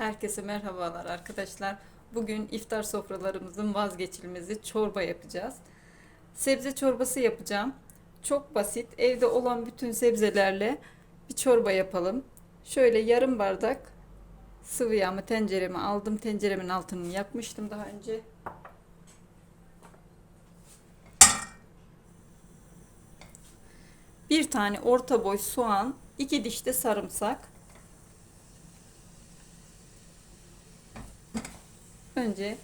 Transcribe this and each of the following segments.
Herkese merhabalar arkadaşlar. Bugün iftar sofralarımızın vazgeçilmezi çorba yapacağız. Sebze çorbası yapacağım. Çok basit. Evde olan bütün sebzelerle bir çorba yapalım. Şöyle yarım bardak sıvı yağımı tencereme aldım. Tenceremin altını yakmıştım daha önce. Bir tane orta boy soğan, iki diş de sarımsak. Önce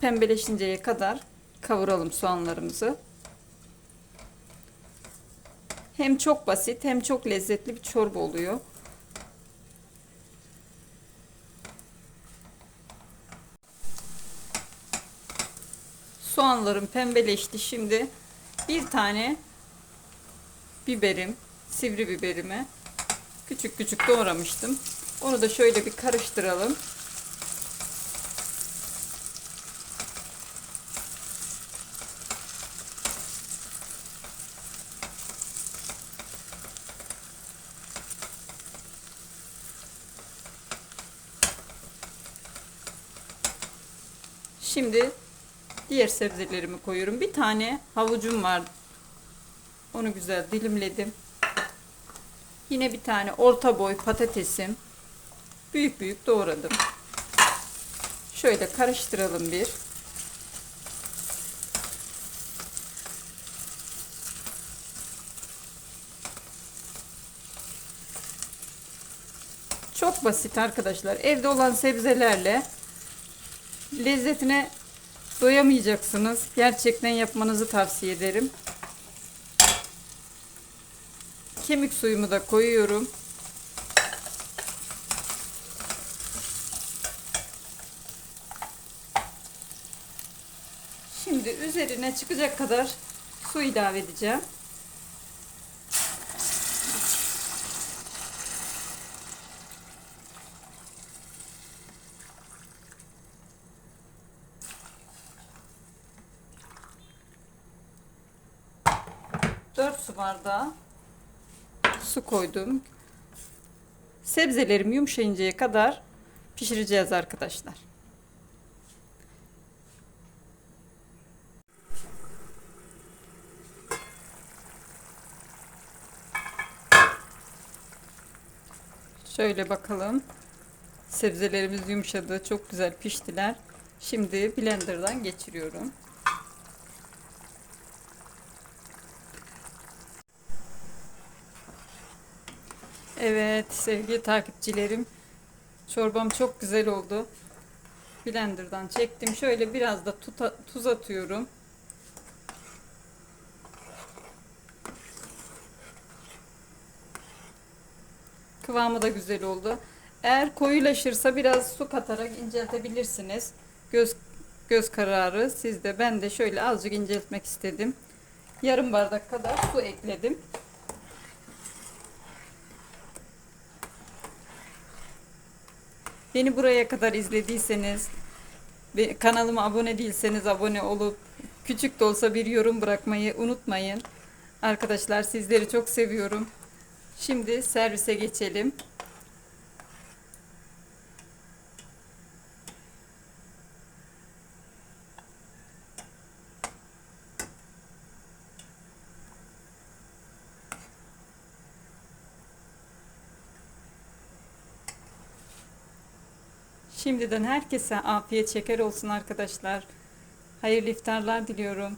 pembeleşinceye kadar kavuralım soğanlarımızı. Hem çok basit hem çok lezzetli bir çorba oluyor. Soğanlarım pembeleşti. Şimdi bir tane biberim, sivri biberimi küçük küçük doğramıştım. Onu da şöyle bir karıştıralım. Şimdi diğer sebzelerimi koyuyorum. Bir tane havucum var. Onu güzel dilimledim. Yine bir tane orta boy patatesim. Büyük büyük doğradım. Şöyle karıştıralım bir. Çok basit arkadaşlar. Evde olan sebzelerle lezzetine doyamayacaksınız. Gerçekten yapmanızı tavsiye ederim. Kemik suyumu da koyuyorum. Şimdi üzerine çıkacak kadar su ilave edeceğim. Dört su bardağı su koydum. Sebzelerim yumuşayıncaya kadar pişireceğiz arkadaşlar. Şöyle bakalım. Sebzelerimiz yumuşadı. Çok güzel piştiler. Şimdi blenderdan geçiriyorum. Evet sevgili takipçilerim. Çorbam çok güzel oldu. Blender'dan çektim. Şöyle biraz da tuz atıyorum. Kıvamı da güzel oldu. Eğer koyulaşırsa biraz su katarak inceltebilirsiniz. Göz göz kararı sizde. Ben de şöyle azıcık inceltmek istedim. Yarım bardak kadar su ekledim. Beni buraya kadar izlediyseniz kanalıma abone değilseniz abone olup küçük de olsa bir yorum bırakmayı unutmayın. Arkadaşlar sizleri çok seviyorum. Şimdi servise geçelim. Şimdiden herkese afiyet şeker olsun arkadaşlar. Hayırlı iftarlar diliyorum.